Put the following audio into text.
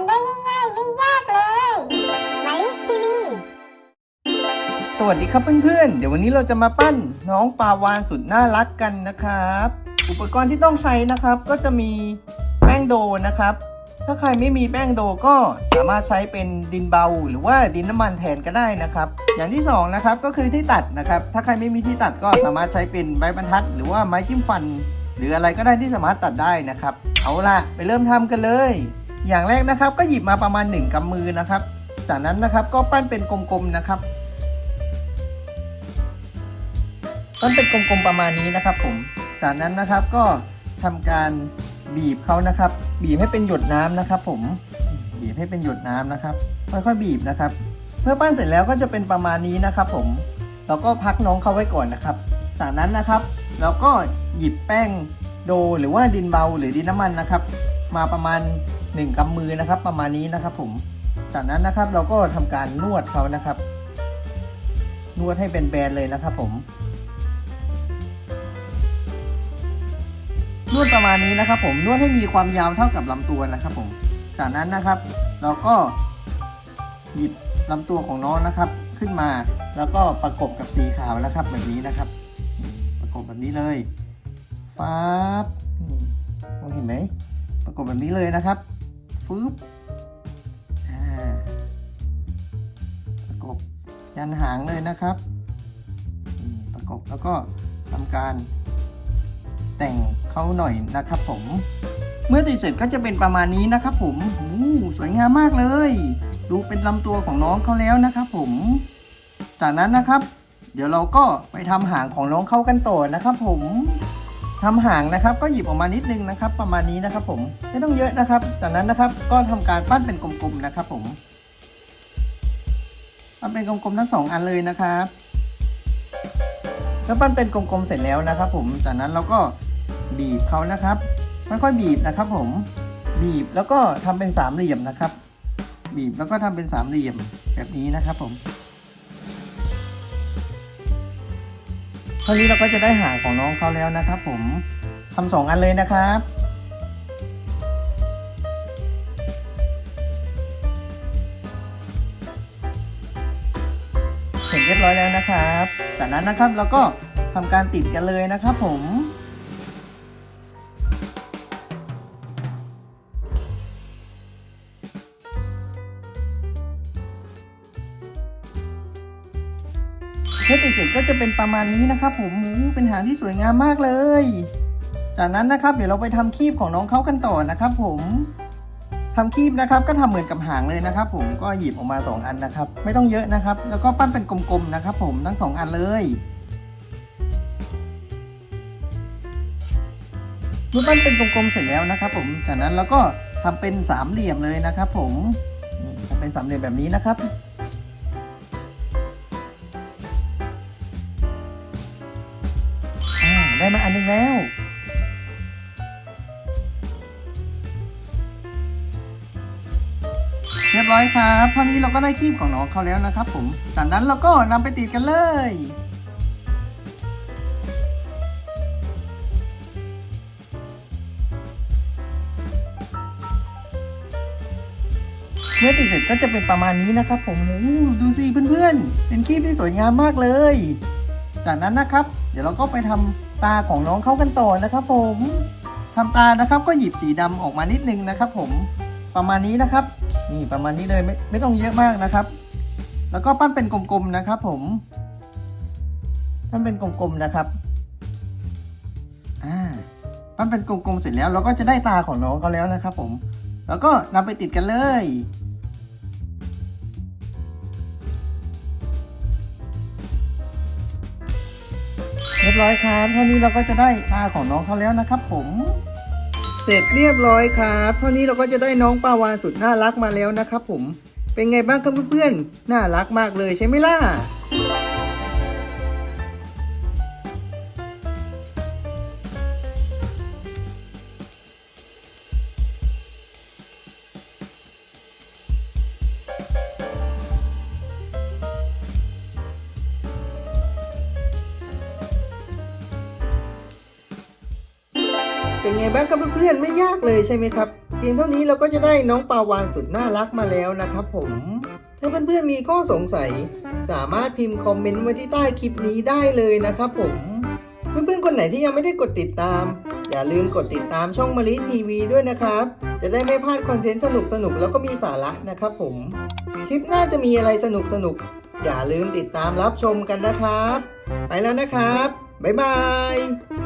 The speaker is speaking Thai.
ำได้ง่ายๆ ไม่ยากเลยมาลิทีวีสวัสดีครับเพื่อนๆ เดี๋ยววันนี้เราจะมาปั้นน้องปลาวานสุดน่ารักกันนะครับ อุปกรณ์ที่ต้องใช้นะครับ ก็จะมีแป้งโดนะครับ ถ้าใครไม่มีแป้งโดก็สามารถใช้เป็นดินเบา หรือว่าดินน้ำมันแทนก็ได้นะครับ อย่างที่สองนะครับก็คือที่ตัดนะครับ ถ้าใครไม่มีที่ตัดก็สามารถใช้เป็นไม้บรรทัด หรือว่าไม้จิ้มฟัน หรืออะไรก็ได้ที่สามารถตัดได้นะครับ เอาล่ะ ไปเริ่มทำกันเลย อย่างแรกนะครับก็หยิบมาประมาณ 1กำมือนะครับ จากนั้นนะครับก็ปั้นเป็นกลมๆนะครับมันเป็นกลมๆประมาณนี้นะครับผม จากนั้นนะครับก็ทำการบีบเขานะครับ บีบให้เป็นหยดน้ำนะครับ ผม บีบให้เป็นหยดน้ำนะครับ ค่อยๆบีบนะครับ เมื่อปั้นเสร็จแล้วก็จะเป็นประมาณนี้นะครับผมเราก็พักน้องเขาไว้ก่อนนะครับ จากนั้นนะครับ เราก็หยิบแป้งโดหรือว่าดินเบาหรือดินน้ำมันนะครับ มาประมาณ 1กำมือนะครับ ประมาณนี้นะครับ ผมจากนั้นนะครับเราก็ทำการนวดเขานะครับ นวดให้เป็นแบนเลยนะครับ ผมนวดประมาณนี้นะครับ ผมนวดให้มีความยาวเท่ากับลำตัวนะครับ ผม จากนั้นนะครับ เราก็หยิบลำตัวของน้องนะครับ ขึ้นมาแล้วก็ประกบกับสีขาวนะครับ แบบนี้นะครับ ประกบแบบนี้เลยฟ้าบมองเห็นไหมประกบแบบนี้เลยนะครับ ฟืบประกบยันหางเลยนะครับประกบแล้วก็ทำการแต่งเขาหน่อยนะครับผม เมื่อติดเสร็จก็จะเป็นประมาณนี้นะครับผมอู้สวยงามมากเลย ดูเป็นลำตัวของน้องเขาแล้วนะครับผม จากนั้นนะครับ เดี๋ยวเราก็ไปทำหางของน้องเขากันต่อนะครับผม ทำหางนะครับ ก็หยิบออกมานิดนึงนะครับ ประมาณนี้นะครับ ผมไม่ต้องเยอะนะครับ จากนั้นนะครับก็ทำการปั้นเป็นกลมๆนะครับ ผมปั้นเป็นกลมๆทั้งสองอันเลยนะครับแล้วปั้นเป็นกลมๆเสร็จแล้วนะครับ ผมจากนั้นเราก็บีบเขานะครับค่อยๆบีบนะครับ ผมบีบแล้วก็ทำเป็นสามเหลี่ยมนะครับ บีบแล้วก็ทำเป็นสามเหลี่ยมแบบนี้นะครับ ผม เท่านี้เราก็จะได้หางของน้องเขาแล้วนะครับผมทำสองอันเลยนะครับเสร็จเรียบร้อยแล้วนะครับ จากนั้นนะครับเราก็ทำการติดกันเลยนะครับผม เมื่อติดเสร็จก็จะเป็นประมาณนี้นะครับ ผมโอ้โหเป็นหางที่สวยงามมากเลย จากนั้นนะครับ เดี๋ยวเราไปทำคีบของน้องเขากันต่อนะครับ ผมทำคีบนะครับ ก็ทำเหมือนกับหางเลยนะครับ ผมก็หยิบออกมาสองอันนะครับ ไม่ต้องเยอะนะครับ แล้วก็ปั้นเป็นกลมๆนะครับ ผมทั้งสองอันเลยเมื่อปั้นเป็นกลมๆเสร็จแล้วนะครับ ผมจากนั้นเราก็ทำเป็นสามเหลี่ยมเลยนะครับ ผมทำเป็นสามเหลี่ยมแบบนี้นะครับ ได้มาอันนึงแล้ว เรียบร้อยครับเท่านี้เราก็ได้คีบของน้องเขาแล้วนะครับผม จากนั้นเราก็นำไปติดกันเลยเมื่อติดเสร็จก็จะเป็นประมาณนี้นะครับผมดูสิเพื่อนๆ เป็นคีบที่สวยงามมากเลย จากนั้นนะครับ เดี๋ยวเราก็ไปทำ ตาของน้องเขากันต่อนะครับ ผมทำตานะครับก็หยิบสีดำออกมานิดนึงนะครับ ผมประมาณนี้นะครับ นี่ประมาณนี้เลยไม่ไม่ต้องเยอะมากนะครับ แล้วก็ปั้นเป็นกลมๆนะครับ ผมปั้นเป็นกลมๆนะครับอ่าปั้นเป็นกลมๆเสร็จแล้วเราก็จะได้ตาของน้องเขาแล้วนะครับ ผม แล้วก็นำไปติดกันเลย รียบร้อยครับเท่านี้เราก็จะได้ปลาของน้องเขาแล้วนะครับ ผม เสร็จเรียบร้อยครับเท่านี้เราก็จะได้น้องปลาวานสุดน่ารักมาแล้วนะครับ ผมเป็นไงบ้างครับเพื่อนๆน่ารักมากเลยใช่ไหมล่ะ เป็นไงบ้างครับเพื่อนๆไม่ยากเลยใช่ไหมครับเพียงเท่านี้เราก็จะได้น้องปลาวานสุดน่ารักมาแล้วนะครับ ผม ถ้าเพื่อนๆมีข้อสงสัย สามารถพิมพ์คอมเมนต์ไว้ที่ใต้คลิปนี้ได้เลยนะครับ ผม เพื่อนๆคนไหนที่ยังไม่ได้กดติดตาม อย่าลืมกดติดตามช่องมะลิทีวีด้วยนะครับ จะได้ไม่พลาดคอนเทนต์สนุกๆแล้วก็มีสาระนะครับ ผม คลิปหน้าจะมีอะไรสนุกๆอย่าลืมติดตามรับชมกันนะครับ ไปแล้วนะครับบ๊ายบาย